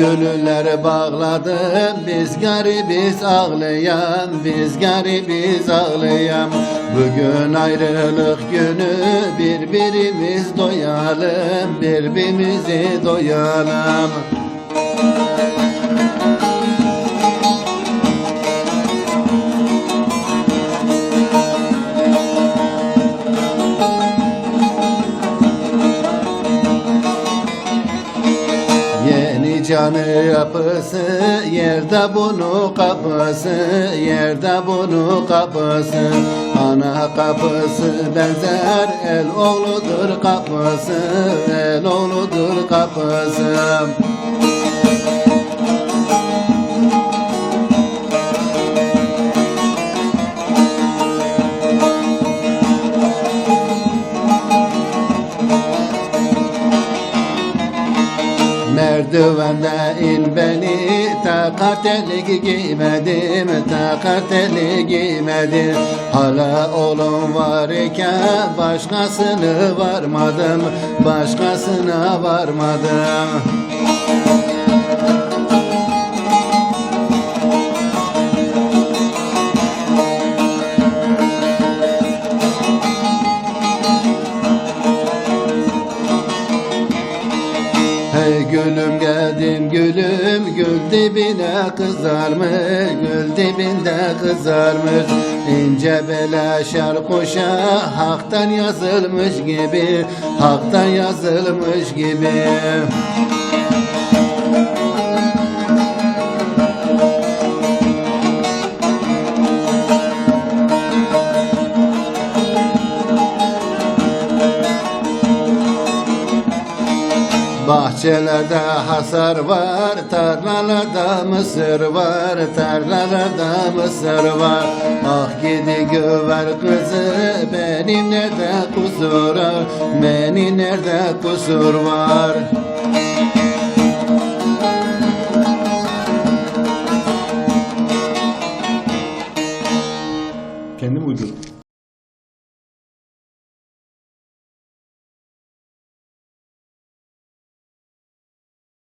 Püskülüler bağladı biz garibiz ağlayan biz garibiz ağlayan. Bugün ayrılık günü birbirimiz doyalım birbirimizi doyalım canı yapısı yerde bunu kapısı yerde bunu kapısı. Ana kapısı benzer el oğludur kapısı el oğludur kapısı Merdivende in beni takartelik giymedim takartelik giymedim. Hala oğlum var iken başkasını varmadım başkasına varmadım Hey gülüm geldim gülüm gül dibine kızarmış gül dibinde kızarmış. İnce bela şarkuşa haktan yazılmış gibi haktan yazılmış gibi Bahçelerde hasar var, tarlalarda mısır var, tarlalarda mısır var. Ah gidi göver kızı, benim nerede kusur var, benim nerede kusur var. Kendim uydurdum.